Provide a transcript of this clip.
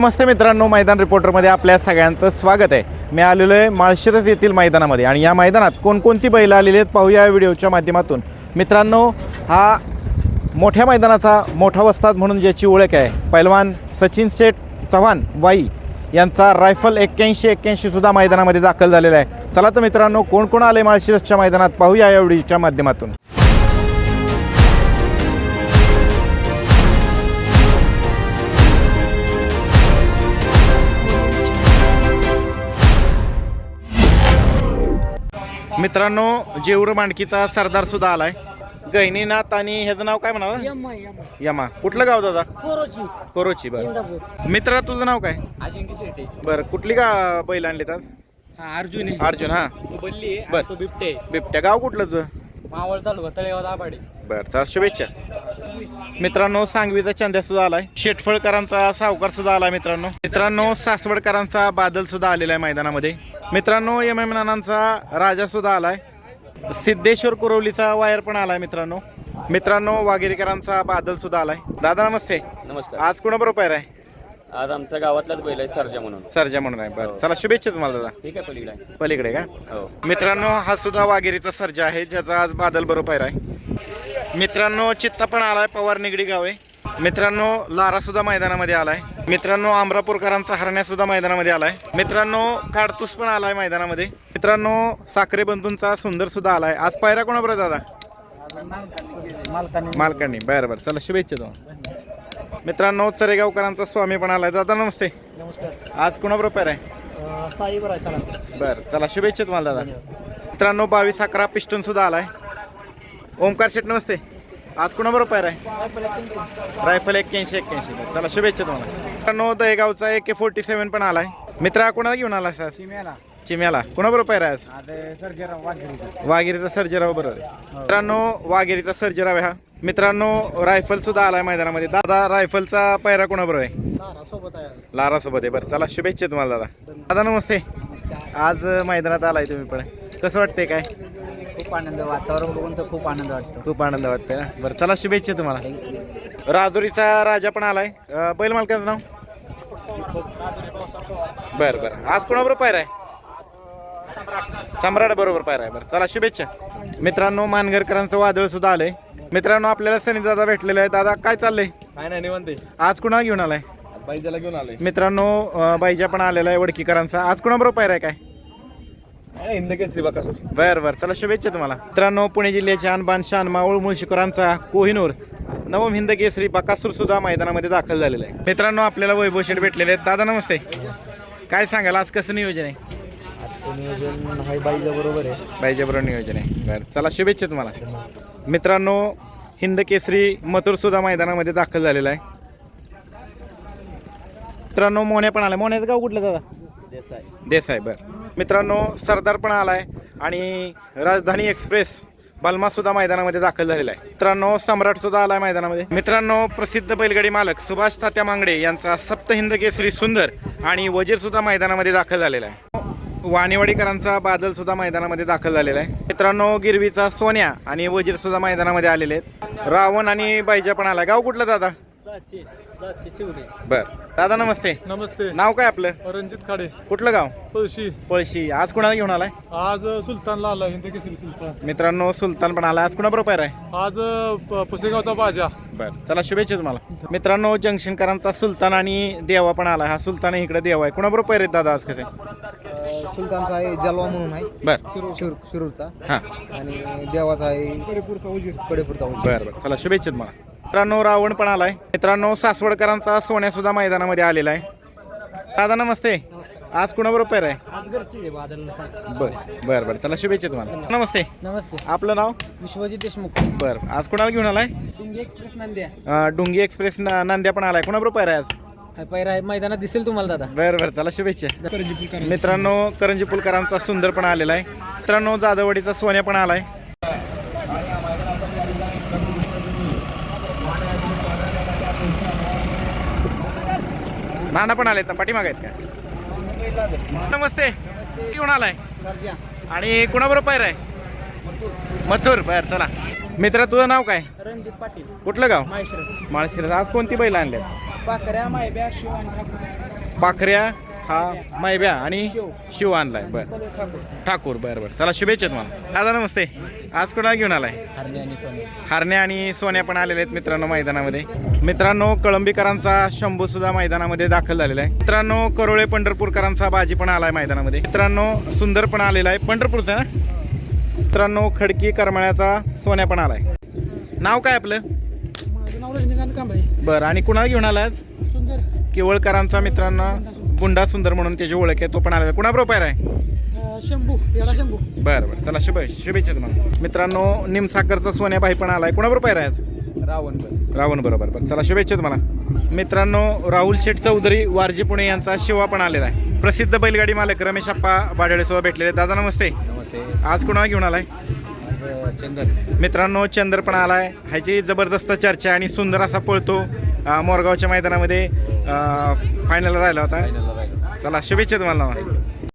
नमस्ते मित्रांनो मैदान रिपोर्टरमध्ये आपल्या सगळ्यांचं स्वागत आहे. मी आलेलो आहे माळशिरस येथील मैदानामध्ये आणि या मैदानात कोणकोणती बैलं आलेली आहेत पाहूया या व्हिडिओच्या माध्यमातून. मित्रांनो हा मोठ्या मैदानाचा मोठा वस्ताद म्हणून ज्याची ओळख आहे पैलवान सचिन शेठ चव्हाण वाई यांचा रायफल एक्क्याऐंशी एक्क्याऐंशी सुद्धा मैदानामध्ये दाखल झालेला आहे. चला तर मित्रांनो कोण कोण आले माळशिरसच्या मैदानात पाहूया या व्हिडिओच्या माध्यमातून. मित्रांनो जेऊर मांडकीचा सरदार सुद्धा आलाय. गहिनीनाथ आणि ह्याचं नाव काय म्हणाला? यम्मा यम्मा यमा. कुठलं गाव दादा? कोरोची. कोरोची बरं. इंदापूर. मित्रा तुझं नाव काय? अजिंक्य बरं कुठली का बैल आणलीत आज? हा अर्जुन आहे. अर्जुन हा. तो बल्ली आहे बर. आणि तो बिबटे आहे. बिबट्या. गाव कुठलं तुझं? मावळ तालुका तळेगाव दाभाडे. बरं शुभेच्छा. मित्रांनो सांगवीचा चंद्या सुद्धा आलाय. शेटफळकरांचा सावकार सुद्धा आलाय मित्रांनो. मित्रांनो सासवडकरांचा बादल सुद्धा आलेला आहे मैदानामध्ये. मित्रांनो एम एम नानांचा राजा सुद्धा आलाय. सिद्धेश्वर कुरवलीचा वायर पण आलाय मित्रांनो. मित्रांनो वाघेरीकरांचा बादल सुद्धा आलाय. दादा नमस्ते. नमस्कार. आज कोणाबरोबर आहे? आज आमच्या गावातलाच बैल आहे सरजा म्हणून. सरजा म्हणून आहे बरं. चला शुभेच्छा तुम्हाला दादा. ठीक आहे पलीकडे आहे. पलीकडे का? हो. मित्रांनो हा सुद्धा वाघेरीचा सर्जा आहे ज्याचा आज बादल बरोबर आहे. मित्रांनो चित्ता पण आलाय पवार निगडी गाव आहे. मित्रांनो लारा सुद्धा मैदानामध्ये आलाय. मित्रांनो अमरापूरकरांचा हरण्या सुद्धा मैदानामध्ये आलाय. मित्रांनो काडतूस पण आलाय मैदानामध्ये. मित्रांनो साखरे बंधूंचा सुंदर सुद्धा आलाय. आज पायरा कोणाबरोबर दादा? मालकाने. मालकांनी. बरं बरं. चला शुभेच्छा तुम्हाला. मित्रांनो चरेगावकरांचा स्वामी पण आलाय. दादा नमस्ते. नमस्कार. आज कोणाबरोबर पायरा आहे? अं, साईबर आहे चला. बरं चला शुभेच्छा तुम्हाला दादा. मित्रांनो बावीस अकरा पिस्टन सुद्धा आलाय. ओमकार शेट नमस्ते. आज कोणाबरोबर पायर आहे? रायफल एक्क्याऐंशी एक्क्याऐंशी. चला शुभेच्छा तुम्हाला. मित्रांनो दहेगावचा ए के फोर्टी सेवन पण आलाय. मित्रा कोणाला घेऊन आला सीमेला चिम्याला. कोणाबरोबर पायर आहे आज? आता सर्जेराव वाघेरीचा वाघेरीचा सर्जेराव बरोबर. आहे. मित्रांनो वाघेरीचा सर्जेराव आहे हा. मित्रांनो रायफल सुद्धा आलाय मैदानामध्ये. दादा रायफलचा पायरा कोणाबरोबर आहे? लारा सोबत आहे. लारा सोबत आहे. बरं चला शुभेच्छा तुम्हाला दादा. दादा नमस्ते. आज मैदानात आलाय तुम्ही पण. कसं वाटतंय काय? खूप आनंद वातावरण बघून तर खूप आनंद वाटतो. खूप आनंद वाटतोय ना बरं चला शुभेच्छा तुम्हाला. राजुरीचा राजा पण आलाय. अं, बैल मालकाचं नाव? बरं बरं. आज कोणाबरोबर पायरा आहे? सम्राट बरोबर पायरा आहे बरं. चला शुभेच्छा. मित्रांनो मानगरकरांचं वादळ सुद्धा आलंय. मित्रांनो आपल्याला सनी दादा भेटलेले आहे दादा काय चाललंय? काय नाही निवांत आज कुणाला घेऊन आलाय? बाईजाला घेऊन आलोय. मित्रांनो अं, बाईजा पण आलेला आहे वडकीकरांचा. आज कोणाबरोबर पायरा आहे काय? हिंद केसरी बकासूर. बरं बरं. चला शुभेच्छा तुम्हाला. मित्रांनो पुणे जिल्ह्याचे अनबान शान मावळ मुळशीकरांचा कोहिनूर नवम हिंद केसरी बकासूर सुद्धा मैदानामध्ये दाखल झालेला आहे. मित्रांनो आपल्याला वैभव शेठ भेटलेले आहेत. दादा नमस्ते. काय सांगाल? आज कसं नियोजन आहे? आजचं नियोजन हाय बाईजा बरोबर आहे. बाईच्याबरोबर नियोजन आहे. बरं चला शुभेच्छा तुम्हाला. मित्रांनो हिंद केसरी मथुर सुद्धा मैदानामध्ये दाखल झालेला आहे. मित्रांनो मोन्या पण आलाय. मोन्याचं गाव कुठलं दादा? देसाई. देसाई बरं. मित्रांनो सरदार पण आलाय आणि राजधानी एक्सप्रेस बलमा सुद्धा मैदानामध्ये दाखल झालेला आहे. मित्रांनो सम्राट सुद्धा आलाय मैदानामध्ये. मित्रांनो प्रसिद्ध बैलगाडी मालक सुभाष तात्या मांगडे यांचा सप्त हिंद केसरी सुंदर आणि वजीर सुद्धा मैदानामध्ये दाखल झालेला आहे. वाणीवाडीकरांचा बादल सुद्धा मैदानामध्ये दाखल झालेला आहे. मित्रांनो गिरवीचा सोन्या आणि वजीर सुद्धा मैदानामध्ये आलेले आहेत. रावण आणि बाईजा पण आलाय गाव कुठलं दादा? बर. दादा नमस्ते. नमस्ते. नाव काय आपलं? रणजित खाडे. कुठलं गाव? पळशी. पळशी. आज कुणाला घेऊन आलाय? आज सुलतानला आला हिंद केसरी सुलतान. मित्रांनो सुलतान पण आला. आज कुणाबरोबर पायरा आहे? आज प- पुसेगावचा बाजा. बरं. चला शुभेच्छा तुम्हाला. मित्रांनो जंक्शनकरांचा सुलतान आणि देवा पण आला. हा सुलतान इकडे देवा आहे. कुणाबरोबर पायरे आहेत दादा आज कसे? सुलतानचा आहे जलवा म्हणून आहे. बर. शिरूर शिरूरचा. हां. आणि देवाचा आहे कडेपूरचा उजीर. कडेपूरचा उजीर बरं बरं. चला शुभेच्छा तुम्हाला. मित्रांनो रावण पण आलाय. मित्रांनो सासवडकरांचा सोन्या सुद्धा मैदानामध्ये आलेला आहे. दादा नमस्ते. आज कुणाबरोबर आहे? आज घरची बरं बरं बरं. चला शुभेच्छा तुम्हाला. नमस्ते. नमस्ते. आपलं नाव? विश्वजित देशमुख. बरं आज कुणाला घेऊन आलाय? डुंगी एक्सप्रेस नांद्या. अं, डुंगी एक्सप्रेस न- नांद्या पण आलाय. कुणाबरोबर आहे आज? हा पैरा आहे मैदानात दिसेल तुम्हाला दादा. बरं बरं चला शुभेच्छा. मित्रांनो करंजी पुलकरांचा सुंदर पण आलेला आहे. मित्रांनो जाधववाडीचा सोन्या पण आलाय. नाना पण आलेत ना पाठीमाग आहेत का? नमस्ते. घेऊन आलाय? आणि कुणाबरोबर पायर आहे मथुर बर चला. मित्रा तुझं नाव काय? रणजित पाटील. कुठलं गाव? माहेश्वरस माळशिरस. आज कोणती बैल आणल्यात? पाकऱ्या मायब्या शिव आणि ठाकूर. पाखऱ्या हा मैब्या. आणि शिव. आणलाय. बर. ठाकूर. बरं बरं. चला शुभेच्छा तुम्हाला. दादा नमस्ते. आज कुणाला घेऊन आलाय? हरणे आणि सोने हारण्या आणि सोन्या पण आलेले आहेत मित्रांनो मैदानामध्ये. मित्रांनो कळंबीकरांचा शंभू सुद्धा मैदानामध्ये दाखल झालेला आहे. मित्रांनो करोळे पंढरपूरकरांचा बाजी पण आलाय मैदानामध्ये. मित्रांनो सुंदर पण आलेला आहे. पंढरपूरचा ना मित्रांनो खडकी करमाळ्याचा सोन्या पण आलाय. नाव काय आपलं? माझं नाव रजनीकांत कांबळे. बरं आणि कुणाला घेऊन आलाय आज? सुंदर. केवळकरांचा मित्रांनो गुंडा सुंदर. म्हणून त्याची ओळख आहे तो पण आलेला. कुणा प्रोपायर आहे? शंभू येडा शंभू. बरं बरं. चला शुभ शुभेच्छा तुम्हाला. मित्रांनो निमसाखरचा सोन्याबाई पण आलाय. कुणा प्रोपायर आहे आज? रावण रावण बरोबर बरं. चला शुभेच्छा तुम्हाला. मित्रांनो राहुल शेठ चौधरी वारजी पुणे यांचा शिवा पण आलेला आहे. प्रसिद्ध बैलगाडी मालक रमेश अप्पा बाडळेसोबत भेटलेले आहेत. दादा नमस्ते. नमस्ते आज कुणाला घेऊन आलाय? चंदन. मित्रांनो चंद्र पण आलाय. ह्याची जबरदस्त चर्चा आणि सुंदर असा पळतो अं, मोरगावच्या मैदानामध्ये फायनल राहिला होता. चला शुभेच्छा तुम्हाला.